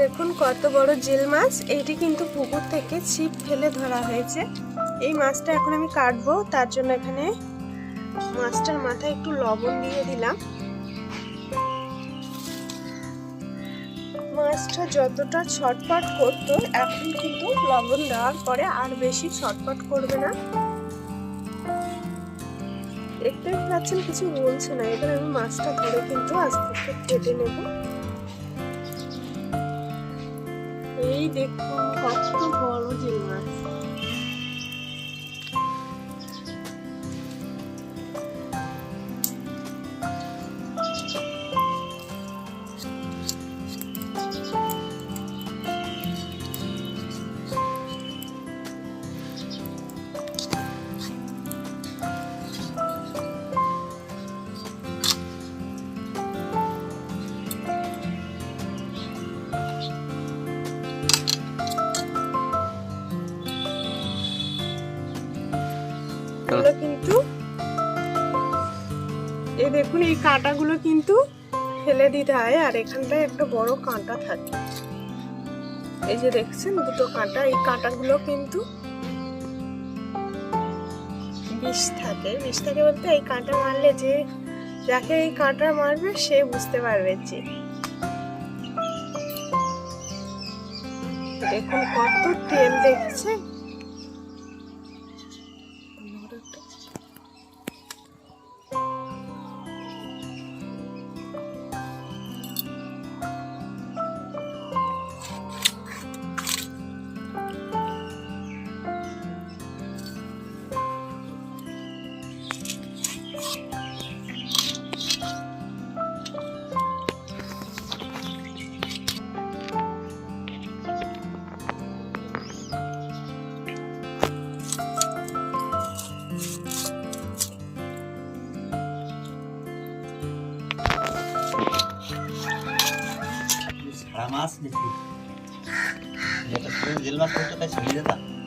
দেখুন কত বড় জিল মাছ। এইটি কিন্তু পুকুর থেকে ছিপ ফেলে ধরা হয়েছে। এই মাছটা এখন আমি কাটবো। তার জন্য এখানে মাছটার মাথায় একটু লবণ দিয়ে দিলাম। মাছটা যতটা ছটপট করতো, এখন কিন্তু লবণ দেওয়ার পরে আর বেশি ছটপট করবে না। দেখতে পাচ্ছেন, কিছু বলছে না। এবার আমি মাছটা ধরে কিন্তু আস্তে আস্তে কেটে নেব। এই দেখুন কত বড় জিল মাছ কিন্তু এই দেখুন এই কাঁটাগুলো কিন্তু ফেলে দিতে হয় আর এখানটায় একটা বড় কাঁটা থাকে। এই যে দেখছেন দুটো কাঁটা এই কাঁটাগুলো কিন্তু বিষ থাকে। বিষ থাকে বলতে এই কাঁটা মারলে যে যাকে এই কাঁটা মারবে সে বুঝতে পারবে যে দেখুন কত তেল দেখছে Ramas gitu. Ya, terus jelas itu kayak segini dah.